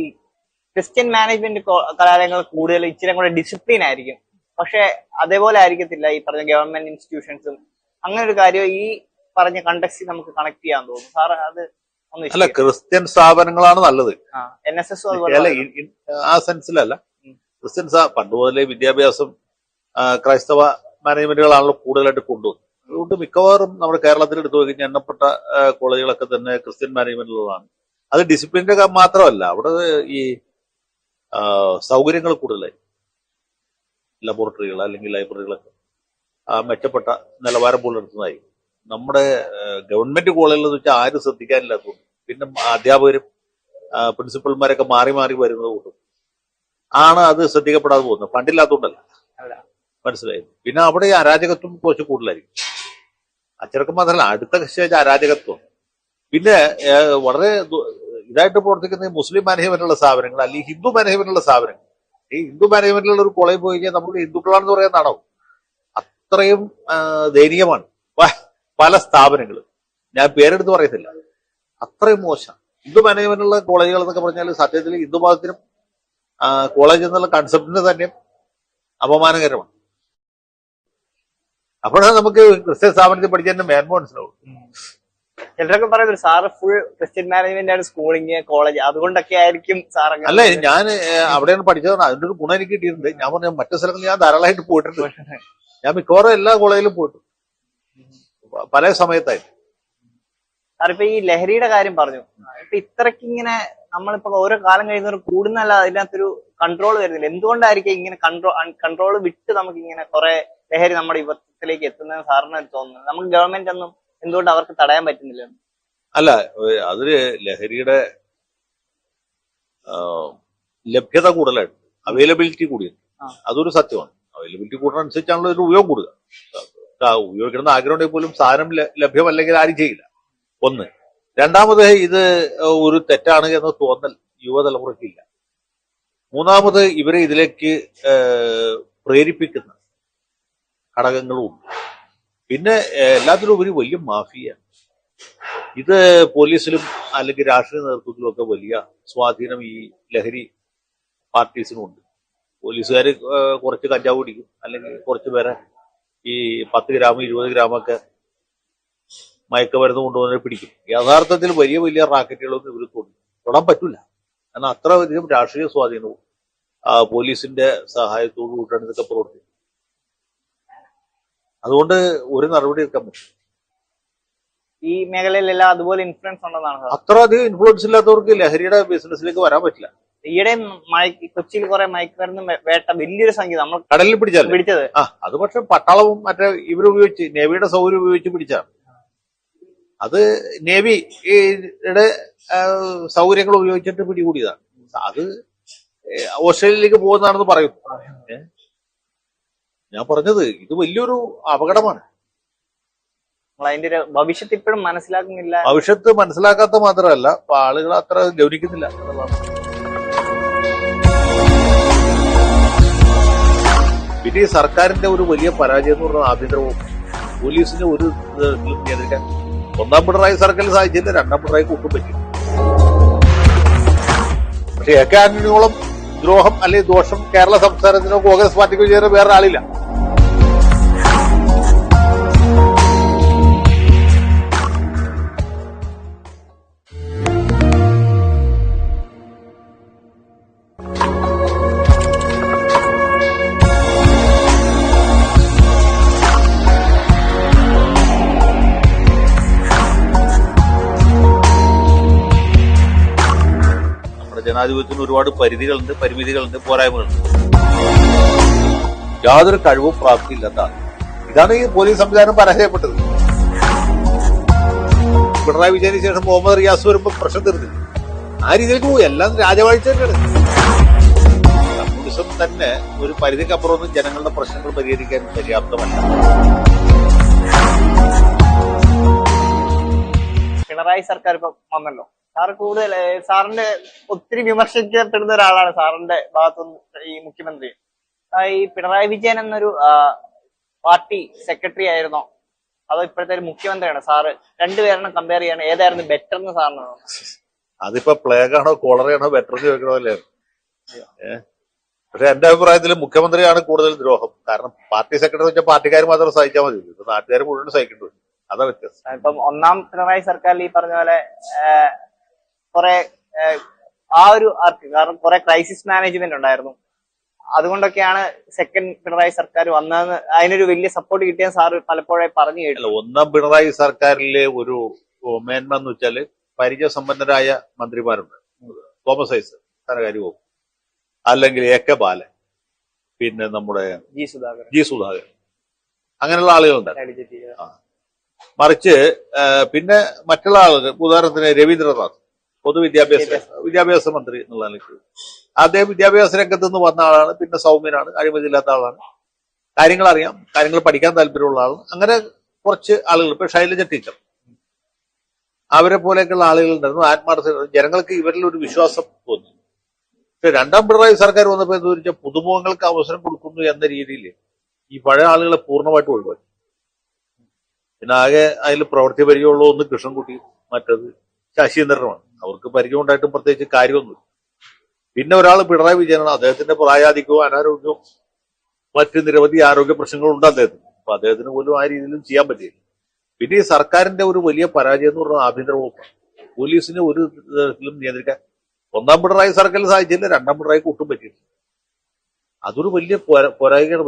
ഈ Christian management കലാലയങ്ങൾ കൂടുതൽ ഇച്ചിരി കൂടെ ഡിസിപ്ലിൻ ആയിരിക്കും. പക്ഷെ അതേപോലെ ആയിരിക്കത്തില്ല ഈ പറഞ്ഞ ഗവൺമെന്റ് ഇൻസ്റ്റിറ്റ്യൂഷൻസും അങ്ങനെ ഒരു കാര്യം ഈ പറഞ്ഞ കണ്ടക്സ്റ്റ് നമുക്ക് കണക്ട് ചെയ്യാൻ തോന്നുന്നു സാർ അത് അല്ല ക്രിസ്ത്യൻ സ്ഥാപനങ്ങളാണ് നല്ലത്. എൻ എസ് എസ് അല്ല ആ സെൻസിലല്ല. ക്രിസ്ത്യൻ പണ്ട് മുതലേ വിദ്യാഭ്യാസം ക്രൈസ്തവ മാനേജ്മെന്റുകളാണല്ലോ കൂടുതലായിട്ട് കൊണ്ടുവന്നത്. അതുകൊണ്ട് മിക്കവാറും നമ്മുടെ കേരളത്തിൽ എടുത്തു നോക്കി എണ്ണപ്പെട്ട കോളേജുകളൊക്കെ തന്നെ ക്രിസ്ത്യൻ മാനേജ്മെന്റിലുള്ളതാണ് അത് ഡിസിപ്ലിന്റെ മാത്രമല്ല. അവിടെ ഈ സൗകര്യങ്ങൾ കൂടുതലായി. ലബോറട്ടറികൾ അല്ലെങ്കിൽ ലൈബ്രറികളൊക്കെ ആ, മെച്ചപ്പെട്ട നിലവാരം പുലർത്തുന്നതായി. നമ്മുടെ ഗവൺമെന്റ് എന്ന് വെച്ചാൽ ആരും ശ്രദ്ധിക്കാനില്ലാത്തതുകൊണ്ട് പിന്നെ അധ്യാപകരും പ്രിൻസിപ്പൽമാരൊക്കെ മാറി മാറി വരുന്നത് കൊണ്ടും. ആണ് അത് ശ്രദ്ധിക്കപ്പെടാതെ പോകുന്നത്. പണ്ടില്ലാത്തതുകൊണ്ടല്ല. അല്ല. മനസ്സിലായി. പിന്നെ അവിടെ ഈ അരാജകത്വം കുറച്ച് കൂടുതലായിരിക്കും. അച്ചടക്കം മാത്രമല്ല അടുത്ത സ്റ്റേജ് അരാജകത്വം. പിന്നെ വളരെ ഇതായിട്ട് പ്രവർത്തിക്കുന്ന മുസ്ലിം മാനേജ്മെന്റുള്ള സ്ഥാപനങ്ങൾ അല്ലെങ്കിൽ ഹിന്ദു മാനേജ്മെന്റുള്ള സ്ഥാപനങ്ങൾ. ഈ ഹിന്ദു മാനേജ്മെന്റിലുള്ള ഒരു കോളേജ് പോയി കഴിഞ്ഞാൽ നമുക്ക് ഹിന്ദുക്കളാണെന്ന് പറയുന്നതാണോ അത്രയും ദയനീയമാണ്. പല സ്ഥാപനങ്ങളും ഞാൻ പേരെടുത്ത് പറയത്തില്ല. അത്രയും മോശം. ഹിന്ദു മാനേജ്മെന്റുള്ള കോളേജുകൾ എന്നൊക്കെ പറഞ്ഞാൽ സത്യത്തിൽ ഹിന്ദു മതത്തിനും കോളേജ് എന്നുള്ള കൺസെപ്റ്റിന് തന്നെ അപമാനകരമാണ്. അപ്പോഴാണ് നമുക്ക് ക്രിസ്ത്യൻ സ്ഥാപനത്തിൽ പഠിച്ചതിന്റെ മേന്മ മനസ്സിലാവും ചിലരൊക്കെ പറയുന്നത് സാറ് ഫുൾ ക്രിസ്ത്യൻ മാനേജ്മെന്റ് ആണ് സ്കൂളിങ് കോളേജ് അതുകൊണ്ടൊക്കെ ആയിരിക്കും സാർ അല്ല ഞാൻ അവിടെയാണ് പഠിച്ചത്. അതിന്റെ ഒരു ഗുണം എനിക്ക് കിട്ടിയിട്ടുണ്ട്. ഞാൻ പറഞ്ഞ മറ്റു സ്ഥലങ്ങളിൽ ഞാൻ ധാരാളമായിട്ട് പോയിട്ടുണ്ട്. ഞാൻ മിക്കവാറും എല്ലാ കോളേജിലും പോയിട്ടു പല സമയത്തായിട്ട്. സാറിപ്പോ ഈ ലഹരിയുടെ കാര്യം പറഞ്ഞു. ഇപ്പൊ ഇത്രക്ക് ഇങ്ങനെ നമ്മളിപ്പോ ഓരോ കാലം കഴിയുന്നവർ കൂടുന്നല്ല അതിനകത്തൊരു കൺട്രോൾ വരുന്നില്ല. എന്തുകൊണ്ടായിരിക്കും ഇങ്ങനെ കൺട്രോൾ കൺട്രോൾ വിട്ട് നമുക്ക് ഇങ്ങനെ കുറെ ലഹരി നമ്മുടെ യുവത്വത്തിലേക്ക് എത്തുന്നതെന്ന് സാറിന് തോന്നുന്നത് നമുക്ക് ഗവൺമെന്റ് ഒന്നും എന്തുകൊണ്ട് അവർക്ക് തടയാൻ പറ്റുന്നില്ല? അല്ല അതിൽ ലഹരിയുടെ ലഭ്യത കൂടുതലായിട്ട്. അവൈലബിലിറ്റി കൂടിയുണ്ട്. അതൊരു സത്യമാണ്. അവൈലബിലിറ്റി കൂടുന്നതനുസരിച്ചാണല്ലോ ഇതിന് ഉപയോഗം കൂടുക. ഉപയോഗിക്കണമെന്ന് ആഗ്രഹം ഉണ്ടെങ്കിൽ പോലും സാധനം ലഭ്യമല്ലെങ്കിൽ ആരും ചെയ്യില്ല. ഒന്ന്. രണ്ടാമത് ഇത് ഒരു തെറ്റാണ് എന്ന് തോന്നൽ യുവതലമുറയ്ക്കില്ല മൂന്നാമത് ഇവരെ ഇതിലേക്ക് പ്രേരിപ്പിക്കുന്ന ഘടകങ്ങളും ഉണ്ട് പിന്നെ എല്ലാത്തിനും ഉപരി വലിയ മാഫിയാണ് ഇത് പോലീസിലും അല്ലെങ്കിൽ രാഷ്ട്രീയ നേതൃത്വത്തിലും ഒക്കെ വലിയ സ്വാധീനം ഈ ലഹരി പാർട്ടീസിനുണ്ട് പോലീസുകാർ കുറച്ച് കഞ്ചാവ് പിടിക്കും അല്ലെങ്കിൽ കുറച്ച് പേരെ ഈ പത്ത് ഗ്രാം ഇരുപത് ഗ്രാമൊക്കെ മയക്കുമരുന്ന് കൊണ്ടുവന്നവരെ പിടിക്കും. യഥാർത്ഥത്തിൽ വലിയ വലിയ റാക്കറ്റുകളൊന്നും ഇവർ തൊടും തൊടാൻ പറ്റില്ല കാരണം അത്രയധികം രാഷ്ട്രീയ സ്വാധീനവും പോലീസിന്റെ സഹായത്തോടു കൂട്ടാണ് ഇതൊക്കെ പ്രവർത്തിക്കുന്നത്. അതുകൊണ്ട് ഒരു നടപടി എടുക്കാൻ പറ്റും. ഈ മേഖലയിലെല്ലാം അതുപോലെ ഇൻഫ്ലുവൻസ് ഉണ്ടെന്നാണ് അത്ര അധികം ഇൻഫ്ലുവൻസ് ഇല്ലാത്തവർക്ക് ലഹരിയുടെ ബിസിനസ്സിലേക്ക് വരാൻ പറ്റില്ല. ഈയിടെ മയക്ക് കൊച്ചിയിൽ കുറെ മയക്കുമരുന്ന് വേട്ട വലിയൊരു സംഖ്യ നമ്മൾ കടലിൽ പിടിച്ചാൽ പിടിച്ചത്. ആ അത് പക്ഷെ പട്ടാളവും മറ്റേ ഇവരുപയോഗിച്ച് നേവിയുടെ സൗകര്യം ഉപയോഗിച്ച് പിടിച്ചാണ് അത് നേവിയുടെ ആ, സൗകര്യങ്ങൾ ഉപയോഗിച്ചിട്ട് പിടികൂടിയതാണ് അത് ഓസ്ട്രേലിയയിലേക്ക് പോകുന്നതാണെന്ന് പറയും? ഞാൻ പറഞ്ഞത് ഇത് വലിയൊരു അപകടമാണ്. നമ്മൾ അതിന്റെ ഒരു ഭവിഷ്യത്ത് ഇപ്പോഴും മനസ്സിലാക്കുന്നില്ല. ഭവിഷ്യത്ത് മനസ്സിലാക്കാത്ത മാത്രമല്ല ആളുകൾ അത്ര ഗൗനിക്കുന്നില്ല പിന്നെ ഈ സർക്കാരിന്റെ ഒരു വലിയ പരാജയം എന്ന് പറഞ്ഞാൽ ആഭ്യന്തര പോലീസിന് ഒരു നിയന്ത്രിക്കാൻ ഒന്നാം പിണറായി സർക്കാരിൽ സാധിച്ചില്ല രണ്ടാം പിണറായി കൂട്ടും പറ്റി പക്ഷെ എ കെ ആന്റണിയോളം ദ്രോഹം അല്ലെങ്കിൽ ദോഷം കേരള സംസ്ഥാനത്തിനോ കോൺഗ്രസ് പാർട്ടിക്കോ ചെയ്ത വേറെ ആളില്ല ജനാധിപത്യത്തിന് ഒരുപാട് പരിധികളുണ്ട് പരിമിതികളുണ്ട് പോരായ്മകളുണ്ട്. യാതൊരു കഴിവും പ്രാപ്തിയില്ലാത്ത. ഇതാണ് ഈ പോലീസ് സംവിധാനം പരാജയപ്പെട്ടത്. പിണറായി വിജയന് ശേഷം മുഹമ്മദ് റിയാസ് വരുമ്പോൾ പ്രശ്നം തീർന്നില്ല. ആ രീതിയിലേക്ക് പോകും എല്ലാം രാജവാഴ്ച കമ്മ്യൂണിസം തന്നെ ഒരു പരിധിക്കപ്പുറമൊന്നും ജനങ്ങളുടെ പ്രശ്നങ്ങൾ പരിഹരിക്കാൻ പര്യാപ്തമല്ല. പിണറായി സർക്കാർ ഇപ്പൊ വന്നല്ലോ. സാർ കൂടുതൽ സാറിന്റെ ഒത്തിരി വിമർശിക്കപ്പെടുന്ന ഒരാളാണ് സാറിന്റെ ഭാഗത്തുനിന്ന് ഈ മുഖ്യമന്ത്രി. ഈ പിണറായി വിജയൻ എന്നൊരു പാർട്ടി സെക്രട്ടറി ആയിരുന്നോ. അതോ ഇപ്പോഴത്തെ ഒരു മുഖ്യമന്ത്രിയാണ് സാറ്. രണ്ടുപേരെണ്ണം കമ്പയർ ചെയ്യാണ്. ഏതായിരുന്നു ബെറ്റർ എന്ന് സാറിന് അതിപ്പോ പ്ലേഗ് ആണോ കോളറയാണോ ബെറ്റർ ചോദിക്കണമല്ലേ ഏഹ് പക്ഷെ എന്റെ അഭിപ്രായത്തിൽ മുഖ്യമന്ത്രിയാണ് കൂടുതൽ ദ്രോഹം. കാരണം പാർട്ടി സെക്രട്ടറി വെച്ചാൽ പാർട്ടിക്കാർ മാത്രം സഹിച്ചാൽ മതി. ഇപ്പൊ നാട്ടുകാർ മുഴുവൻ സഹിക്കേണ്ടി വരും അതാ വ്യത്യാസം. ഇപ്പം ഒന്നാം പിണറായി സർക്കാരിൽ ഈ പറഞ്ഞ പോലെ കുറെ ആ ഒരു ആർക്ക് കാരണം കുറെ ക്രൈസിസ് മാനേജ്മെന്റ് ഉണ്ടായിരുന്നു. അതുകൊണ്ടൊക്കെയാണ് സെക്കൻഡ് പിണറായി സർക്കാർ വന്നതെന്ന് അതിനൊരു വലിയ സപ്പോർട്ട് കിട്ടിയ സാർ പലപ്പോഴായി പറഞ്ഞു കേട്ടില്ല ഒന്നാം പിണറായി സർക്കാരിലെ ഒരു മേന്മ എന്ന് വെച്ചാൽ പരിചയസമ്പന്നരായ മന്ത്രിമാരുണ്ട്. തോമസ് ഐസക് ധനകാര്യ വകുപ്പ്. അല്ലെങ്കിൽ എ കെ ബാലൻ. പിന്നെ നമ്മുടെ ജി സുധാകരൻ. ജി സുധാകരൻ. അങ്ങനെയുള്ള ആളുകളുണ്ട്. മറിച്ച് പിന്നെ മറ്റുള്ള ആളുകൾ ഉദാഹരണത്തിന് രവീന്ദ്രനാഥ്. പൊതുവിദ്യാഭ്യാസ വിദ്യാഭ്യാസ. മന്ത്രി എന്നുള്ള നിലയ്ക്ക്. അദ്ദേഹം വിദ്യാഭ്യാസ രംഗത്ത് നിന്ന് വന്ന ആളാണ് പിന്നെ സൗമ്യനാണ് അഴിമതിയില്ലാത്ത ആളാണ്. കാര്യങ്ങൾ അറിയാം കാര്യങ്ങൾ പഠിക്കാൻ താല്പര്യമുള്ള ആളാണ്. അങ്ങനെ കുറച്ച് ആളുകൾ ഇപ്പൊ ശൈലജ ടീച്ചർ. അവരെ പോലെയൊക്കെയുള്ള ആളുകൾ ഉണ്ടായിരുന്നു ആത്മാർത്ഥ ജനങ്ങൾക്ക് ഇവരിൽ ഒരു വിശ്വാസം തോന്നി. പക്ഷെ രണ്ടാം പിണറായി സർക്കാർ വന്നപ്പോൾ എന്ന് വെച്ചാൽ പുതുമുഖങ്ങൾക്ക് അവസരം കൊടുക്കുന്നു എന്ന രീതിയിൽ ഈ പഴയ ആളുകളെ പൂർണമായിട്ട് ഒഴിവാക്കി. പിന്നെ ആകെ അതിൽ പ്രവൃത്തി പരിചയമുള്ള ഒന്ന് കൃഷ്ണൻകുട്ടി മറ്റത് ശശീന്ദ്രനുമാണ്. അവർക്ക് പരിചയം ഉണ്ടായിട്ടും പ്രത്യേകിച്ച് കാര്യമൊന്നുമില്ല. പിന്നെ ഒരാൾ പിണറായി വിജയനാണ്. അദ്ദേഹത്തിന്റെ പ്രായാധികവും അനാരോഗ്യവും മറ്റ് നിരവധി ആരോഗ്യ പ്രശ്നങ്ങളുണ്ട് അദ്ദേഹത്തിന്. അപ്പൊ അദ്ദേഹത്തിന് പോലും ആ രീതിയിലും ചെയ്യാൻ പറ്റിയില്ല. പിന്നെ ഈ സർക്കാരിന്റെ ഒരു വലിയ പരാജയം എന്ന് പറഞ്ഞാൽ ആഭ്യന്തര വകുപ്പാണ്. പോലീസിനെ ഒരു തരത്തിലും നിയന്ത്രിക്കാൻ ഒന്നാം പിണറായി സർക്കാരിൽ സാധിച്ചില്ല രണ്ടാം പിണറായിക്ക് കൂട്ടും പറ്റിയില്ല. അതൊരു വലിയ പോരാ- പോരായ്മയാണ്